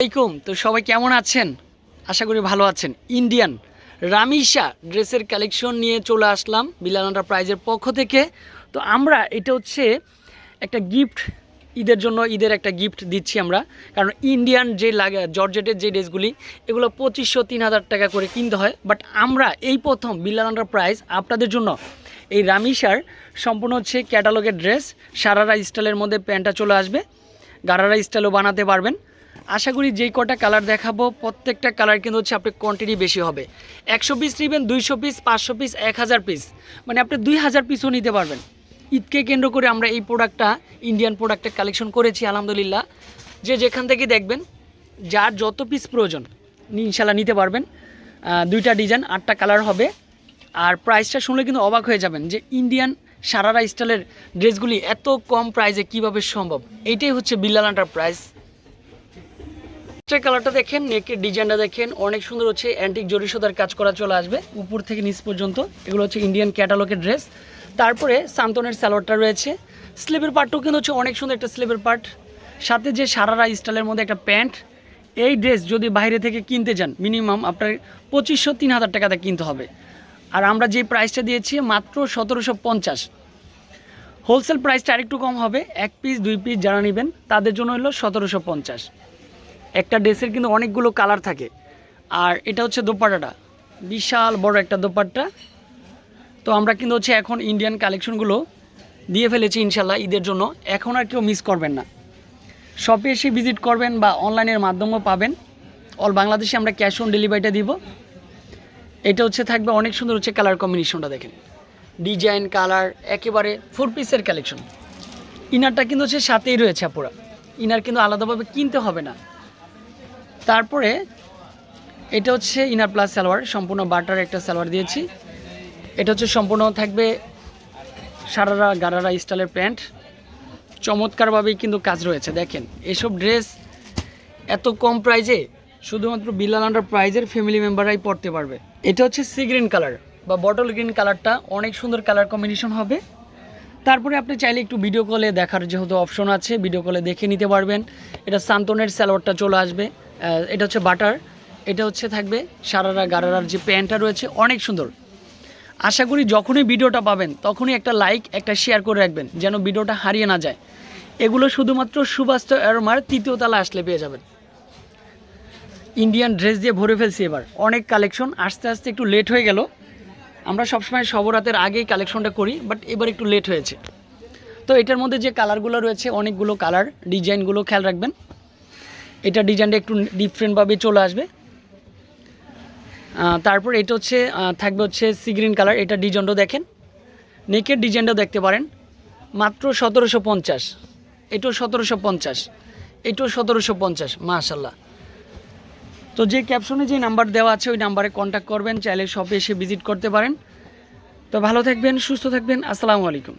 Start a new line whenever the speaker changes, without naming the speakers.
আলাইকুম। তো সবাই কেমন আছেন? আশা করি ভালো আছেন। ইন্ডিয়ান রামিশা ড্রেসের কালেকশন নিয়ে চলে আসলাম বিলাল এন্টারপ্রাইজের পক্ষ থেকে। তো আমরা, এটা হচ্ছে একটা গিফট ঈদের জন্য ঈদের একটা গিফট দিচ্ছি আমরা। কারণ ইন্ডিয়ান যে লাগে, জর্জেটের যে ড্রেসগুলি, এগুলো পঁচিশশো, তিন হাজার টাকা করে কিনতে হয়। বাট আমরা এই প্রথম বিলাল এন্টারপ্রাইজ আপনাদের জন্য এই রামিশার সম্পূর্ণ হচ্ছে ক্যাটালগের ড্রেস সারারা স্টাইলের মধ্যে প্যান্টটা চলে আসবে। গারারা স্টাইলও বানাতে পারবেন। আশা করি যেই কটা কালার দেখাবো, প্রত্যেকটা কালার কিন্তু হচ্ছে আপনার কোয়ান্টিটি বেশি হবে। একশো পিস নেবেন, দুইশো পিস পাঁচশো পিস এক হাজার পিস মানে আপনি দুই হাজার পিসও নিতে পারবেন। ঈদকে কেন্দ্র করে আমরা এই প্রোডাক্টটা ইন্ডিয়ান প্রোডাক্টটা কালেকশন করেছি, আলহামদুলিল্লাহ। যে যেখান থেকে দেখবেন, যার যত পিস প্রয়োজন ইনশাল্লাহ নিতে পারবেন। দুইটা ডিজাইন আটটা কালার হবে। আর প্রাইসটা শুনলে কিন্তু অবাক হয়ে যাবেন যে ইন্ডিয়ান সারারা স্টাইলের ড্রেসগুলি এত কম প্রাইসে কীভাবে সম্ভব? এইটাই হচ্ছে বিল্লাল প্রাইস কালারটা দেখেন নেকের ডিজাইনটা দেখেন, অনেক সুন্দর হচ্ছে অ্যান্টিক জরিসোদার কাজ করা চলে আসবে, উপর থেকে নিচ পর্যন্ত। এগুলো হচ্ছে ইন্ডিয়ান ক্যাটালগের ড্রেস তারপরে সান্তনের স্যালোয়ারটা রয়েছে। স্লিভের পার্টটাও কিন্তু হচ্ছে অনেক সুন্দর একটা স্লিভের পার্ট। সাথে যে সারারা স্টাইলের মধ্যে একটা প্যান্ট, এই ড্রেস যদি বাইরে থেকে কিনতে যান মিনিমাম আপনার পঁচিশশো, তিন হাজার টাকাতে কিনতে হবে। আর আমরা যে প্রাইসটা দিয়েছি, মাত্র সতেরোশো পঞ্চাশ। হোলসেল প্রাইসটা আরেকটু কম হবে, এক পিস দুই পিস যারা নেবেন, তাদের জন্য হলো সতেরোশো পঞ্চাশ। একটা ড্রেসের কিন্তু অনেকগুলো কালার থাকে। আর এটা হচ্ছে দোপাট্টাটা। বিশাল বড় একটা দোপাট্টা। তো আমরা কিন্তু হচ্ছে এখন ইন্ডিয়ান কালেকশনগুলো দিয়ে ফেলেছি ইনশাল্লাহ ঈদের জন্য। এখন আর কেউ মিস করবেন না। শপে এসে ভিজিট করবেন বা অনলাইনের মাধ্যমেও পাবেন। অল বাংলাদেশে আমরা ক্যাশ অন ডেলিভারিটা দিব। এটা হচ্ছে থাকবে অনেক সুন্দর হচ্ছে কালার কম্বিনেশনটা দেখেন। ডিজাইন কালার একেবারে ফোর পিসের কালেকশন ইনারটা কিন্তু হচ্ছে সাথেই রয়েছে আপুরা। ইনার কিন্তু আলাদাভাবে কিনতে হবে না। তারপরে এটা হচ্ছে ইনার প্লাস সালোয়ার সম্পূর্ণ বাটার একটা সালোয়ার দিয়েছি। এটা হচ্ছে সম্পূর্ণ থাকবে সারারা গারারা স্টাইলের প্যান্ট। চমৎকারভাবেই কিন্তু কাজ রয়েছে, দেখেন। এসব ড্রেস এত কম প্রাইজে শুধুমাত্র বিল্লাল আন্ডার প্রাইজের ফ্যামিলি মেম্বাররাই পড়তে পারবে। এটা হচ্ছে সি গ্রিন কালার বা বটল গ্রিন কালারটা অনেক সুন্দর কালার কম্বিনেশন হবে। তারপরে আপনি চাইলে একটু ভিডিও কলে দেখার যেহেতু অপশন আছে ভিডিও কলে দেখে নিতে পারবেন। এটা সান্তনের স্যালোয়ারটা চলে আসবে। এটা হচ্ছে বাটার, এটা হচ্ছে থাকবে সারারা গারারার যে প্যান্টটা রয়েছে, অনেক সুন্দর। আশা করি যখনই ভিডিওটা পাবেন, তখনই একটা লাইক, একটা শেয়ার করে রাখবেন, যেন ভিডিওটা হারিয়ে না যায়। এগুলো শুধুমাত্র সুবাস্ত অ্যারোমার তৃতীয় তলা আসলে পেয়ে যাবেন। ইন্ডিয়ান ড্রেস দিয়ে ভরে ফেলছি এবার। অনেক কালেকশন, আস্তে আস্তে একটু লেট হয়ে গেল। আমরা সবসময় সবরাতের আগেই কালেকশনটা করি বাট এবার একটু লেট হয়েছে। তো এটার মধ্যে যে কালারগুলো রয়েছে, অনেকগুলো কালার ডিজাইনগুলো খেয়াল রাখবেন। এটা ডিজাইনটা একটু ডিফারেন্টভাবে চলে আসবে। তারপর এটা হচ্ছে থাকবে হচ্ছে সি গ্রিন কালার এটা ডিজাইনটাও দেখেন। নেকের ডিজাইনটাও দেখতে পারেন। মাত্র সতেরোশো পঞ্চাশ। এটাও সতেরোশো পঞ্চাশ। এটাও সতেরোশো পঞ্চাশ মাশাল্লাহ তো যে ক্যাপশনে যে নাম্বার দেওয়া আছে, ওই নাম্বারে কন্ট্যাক্ট করবেন চাইলে শপে এসে ভিজিট করতে পারেন। তো ভালো থাকবেন, সুস্থ থাকবেন, আসসালামু আলাইকুম।